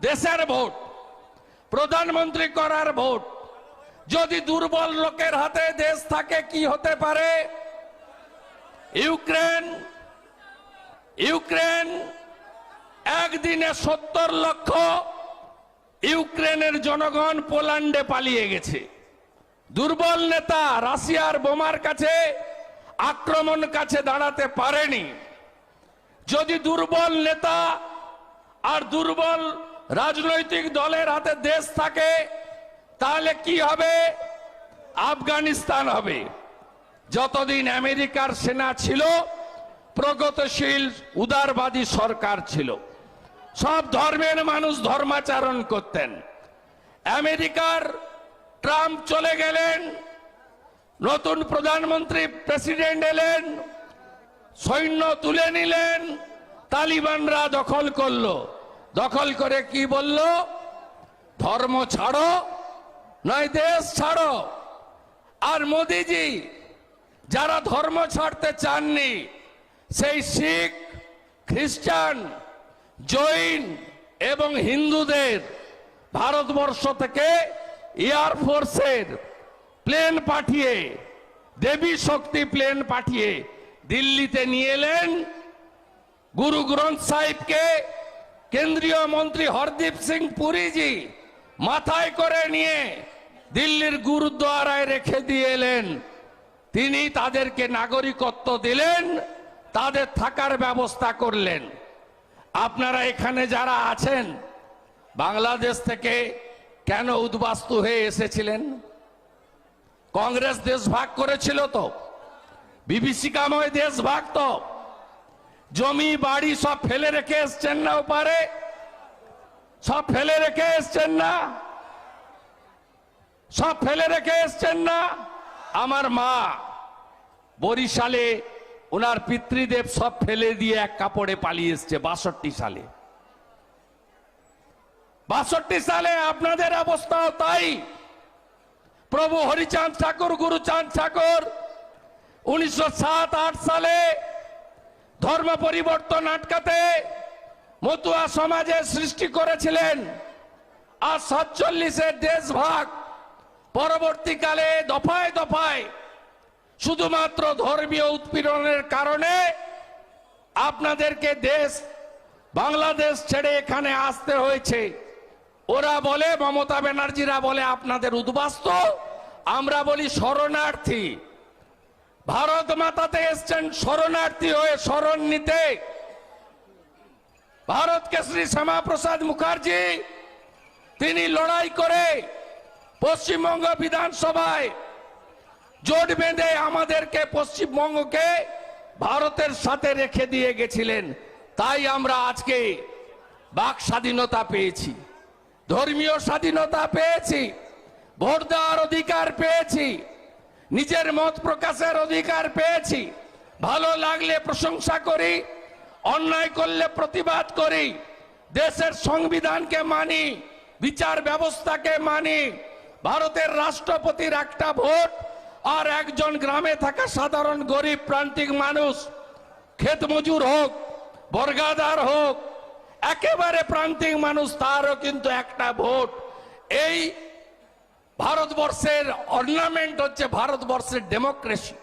দেশের ভোট, প্রধানমন্ত্রী করার ভোট। যদি দুর্বল লোকের হাতে দেশ থাকে, কি হতে পারে? ইউক্রেন ইউক্রেন, একদিনে সত্তর লক্ষ ইউক্রেনের জনগণ পোল্যান্ডে পালিয়ে গেছে। দুর্বল নেতা রাশিয়ার বোমার কাছে আক্রমণ কাছে দাঁড়াতে পারেনি। যদি দুর্বল নেতা আর দুর্বল রাজনৈতিক দলের হাতে দেশ থাকে, তাহলে কি হবে? আফগানিস্তান হবে। যতদিন আমেরিকার সেনা ছিল, প্রগতিশীল, উদারবাদী সরকার ছিল। সব ধর্মের মানুষ ধর্মাচরণ করতেন। আমেরিকার ট্রাম্প চলে গেলেন, নতুন প্রধানমন্ত্রী প্রেসিডেন্ট এলেন, সৈন্য তুলে নিলেন, তালিবানরা দখল করল। দখল করে কি বলল? ধর্ম ছাড়ো, নয় দেশ ছাড়ো। আর মোদিজি, যারা ধর্ম ছাড়তে চাননি, সেই শিখ, খ্রিস্টান, জৈন এবং হিন্দুদের ভারতবর্ষ থেকে এয়ারফোর্সের প্লেন পাঠিয়ে, দেবী শক্তি প্লেন পাঠিয়ে দিল্লিতে নিয়ে এলেন। গুরু গ্রন্থ সাহিবকে কেন্দ্রীয় মন্ত্রী হরদীপ সিং পুরীজি মাথায় করে নিয়ে দিল্লির গুরুদ্বারায় রেখে দিয়ে এলেন। তিনি তাদেরকে নাগরিকত্ব দিলেন, তাদের থাকার ব্যবস্থা করলেন। আপনারা এখানে যারা আছেন, বাংলাদেশ থেকে কেন উদ্বাস্তু হয়ে এসেছিলেন? কংগ্রেস দেশ ভাগ করেছিল তো বিভীষিকাময় দেশ ভাগ তো। জমি বাড়ি সব ফেলে রেখে এসছেন না ওপারে? সব ফেলে রেখে এসছেন না? সব ফেলে রেখে এসছেন না? আমার মা বরিশালে, ওনার পিতৃদেব সব ফেলে দিয়ে এক কাপড়ে পালিয়ে এসছে বাষট্টি সালে। বাষট্টি সালে আপনাদের অবস্থাও তাই। প্রভু হরিচাঁদ ঠাকুর, গুরুচাঁদ ঠাকুর, উনিশশো সাত আট সালে ধর্ম পরিবর্তন আটকাতে মতুয়া সমাজের সৃষ্টি করেছিলেন। আর সাতচল্লিশের দেশভাগ পরবর্তীকালে দফায় দফায় শুধুমাত্র ধর্মীয় উৎপীড়নের কারণে আপনাদেরকে দেশ বাংলাদেশ ছেড়ে এখানে আসতে হয়েছে। ওরা বলে, মমতা ব্যানার্জিরা বলে, আপনাদের উদ্বাস্ত। আমরা বলি শরণার্থী। ভারত মাতাতে এসছেন শরণার্থী হয়ে শরণ নিতে। ভারত কেশরী শ্যামাপ্রসাদ মুখার্জি, তিনি লড়াই করে পশ্চিমবঙ্গ বিধানসভায় জোট বেঁধে আমাদেরকে পশ্চিমবঙ্গকে ভারতের সাথে রেখে দিয়ে গেছিলেন। তাই আমরা আজকে বাক স্বাধীনতা পেয়েছি, ধর্মীয় স্বাধীনতা পেয়েছি, ভোট দেওয়ার অধিকার পেয়েছি নিজের মত প্রকাশের অধিকার পেয়েছি। ভালো লাগলে প্রশংসা করি, অন্যায় করলে প্রতিবাদ করি। দেশের সংবিধানকে মানি, বিচার ব্যবস্থাকে মানি, ভারতের রাষ্ট্রপতির একটা ভোট আর একজন গ্রামে থাকা সাধারণ গরিব প্রান্তিক মানুষ, ক্ষেত মজুর হোক বর্গাদার হোক, একেবারে প্রান্তিক মানুষ, তারও কিন্তু একটা ভোট। এই ভারতবর্ষের অর্নামেন্ট হচ্ছে ভারতবর্ষের ডেমোক্রেসি